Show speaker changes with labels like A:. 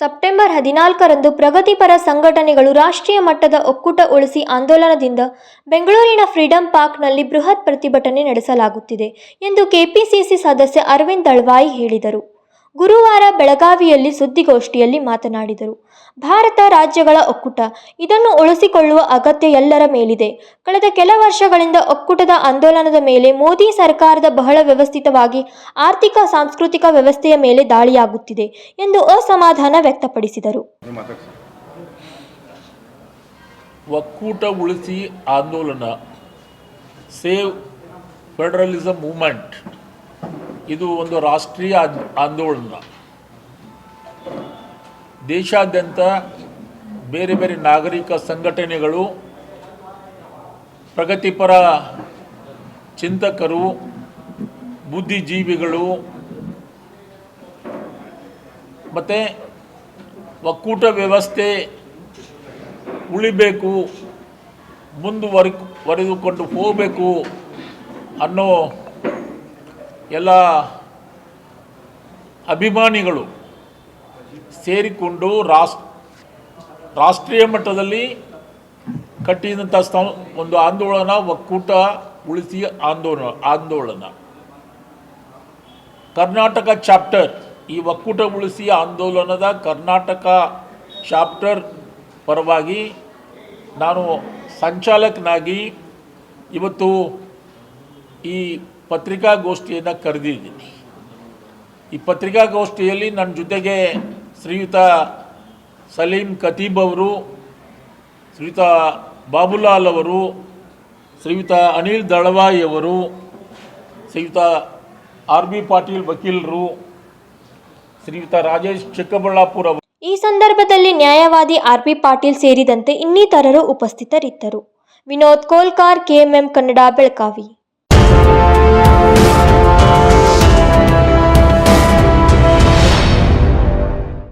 A: September ಹದಿನಾಲ್ಕರಂದು ಪ್ರಗತಿಪರ ಸಂಘಟನೆಗಳು ರಾಷ್ಟ್ರೀಯ ಮಟ್ಟದ ಒಕ್ಕೂಟ ಉಳಿಸಿ ಆಂದೋಲನದಿಂದ ಬೆಂಗಳೂರಿನ ಫ್ರೀಡಂ ಪಾರ್ಕ್ನಲ್ಲಿ ಬೃಹತ್ ಪ್ರತಿಭಟನೆ ನಡೆಸಲಾಗುತ್ತಿದೆ ಎಂದು ಕೆಪಿಸಿಸಿ ಸದಸ್ಯ ಅರವಿಂದ್ ದಳ್ವಾಯಿ ಹೇಳಿದರು. ಗುರುವಾರ ಬೆಳಗಾವಿಯಲ್ಲಿ ಸುದ್ದಿಗೋಷ್ಠಿಯಲ್ಲಿ ಮಾತನಾಡಿದರು. ಭಾರತ ರಾಜ್ಯಗಳ ಒಕ್ಕೂಟ. ಇದನ್ನು ಉಳಿಸಿಕೊಳ್ಳುವ ಅಗತ್ಯ ಎಲ್ಲರ ಮೇಲಿದೆ. ಕಳೆದ ಕೆಲ ವರ್ಷಗಳಿಂದ ಒಕ್ಕೂಟದ ಆಂದೋಲನದ ಮೇಲೆ ಮೋದಿ ಸರ್ಕಾರದ ಬಹಳ ವ್ಯವಸ್ಥಿತವಾಗಿ ಆರ್ಥಿಕ, ಸಾಂಸ್ಕೃತಿಕ ವ್ಯವಸ್ಥೆಯ ಮೇಲೆ ದಾಳಿಯಾಗುತ್ತಿದೆ ಎಂದು ಅಸಮಾಧಾನ ವ್ಯಕ್ತಪಡಿಸಿದರು.
B: ಒಕ್ಕೂಟ ಉಳಿಸಿ ಆಂದೋಲನ. ಸೇವ್ ಫೆಡರಲಿಸಂ ಮೂಮೆಂಟ್ ಇದು ಒಂದು ರಾಷ್ಟ್ರೀಯ ಆಂದ್- ಆಂದೋಲನ. ದೇಶಾದ್ಯಂತ ಬೇರೆ ಬೇರೆ ನಾಗರಿಕ ಸಂಘಟನೆಗಳು, ಪ್ರಗತಿಪರ ಚಿಂತಕರು, ಬುದ್ಧಿಜೀವಿಗಳು, ಮತ್ತು ಒಕ್ಕೂಟ ವ್ಯವಸ್ಥೆ ಉಳಿಬೇಕು ಮುಂದುವರಿ ವರೆದುಕೊಂಡು ಹೋಗಬೇಕು ಅನ್ನೋ ಎಲ್ಲ ಅಭಿಮಾನಿಗಳು ಸೇರಿಕೊಂಡು ರಾಷ್ಟ್ರ, ರಾಷ್ಟ್ರೀಯ ಮಟ್ಟದಲ್ಲಿ ಕಟ್ಟಿದಂಥ ಸ್ಥ, ಒಂದು ಆಂದೋಲನ ಒಕ್ಕೂಟ ಉಳಿಸಿ ಆಂದೋಲನ ಆಂದೋಲನ ಕರ್ನಾಟಕ ಚಾಪ್ಟರ್, ಈ ಒಕ್ಕೂಟ ಉಳಿಸಿ ಆಂದೋಲನದ ಕರ್ನಾಟಕ ಚಾಪ್ಟರ್ ಪರವಾಗಿ ನಾನು ಸಂಚಾಲಕನಾಗಿ ಇವತ್ತು ಈ ಪತ್ರಿಕಾಗೋಷ್ಠಿಯನ್ನು ಕರೆದಿದ್ದೀನಿ. ಈ ಪತ್ರಿಕಾಗೋಷ್ಠಿಯಲ್ಲಿ ನನ್ನ ಜೊತೆಗೆ ಶ್ರೀಯುತ ಸಲೀಂ ಖತೀಬ್ ಅವರು, ಶ್ರೀಯುತ ಬಾಬುಲಾಲ್ ಅವರು, ಶ್ರೀಯುತ ಅನಿಲ್ ದಳವಾಯಿ ಅವರು, ಶ್ರೀಯುತ ಆರ್ ಬಿ ಪಾಟೀಲ್ ವಕೀಲರು, ಶ್ರೀಯುತ ರಾಜೇಶ್ ಚಿಕ್ಕಬಳ್ಳಾಪುರ ಅವರು.
A: ಈ ಸಂದರ್ಭದಲ್ಲಿ ನ್ಯಾಯವಾದಿ ಆರ್ ಪಿ ಪಾಟೀಲ್ ಸೇರಿದಂತೆ ಇನ್ನಿತರರು ಉಪಸ್ಥಿತರಿದ್ದರು. ವಿನೋದ್ ಕೋಲ್ಕಾರ್ ಕೆಎಂಎಂ ಕನ್ನಡ, ಬೆಳಗಾವಿ.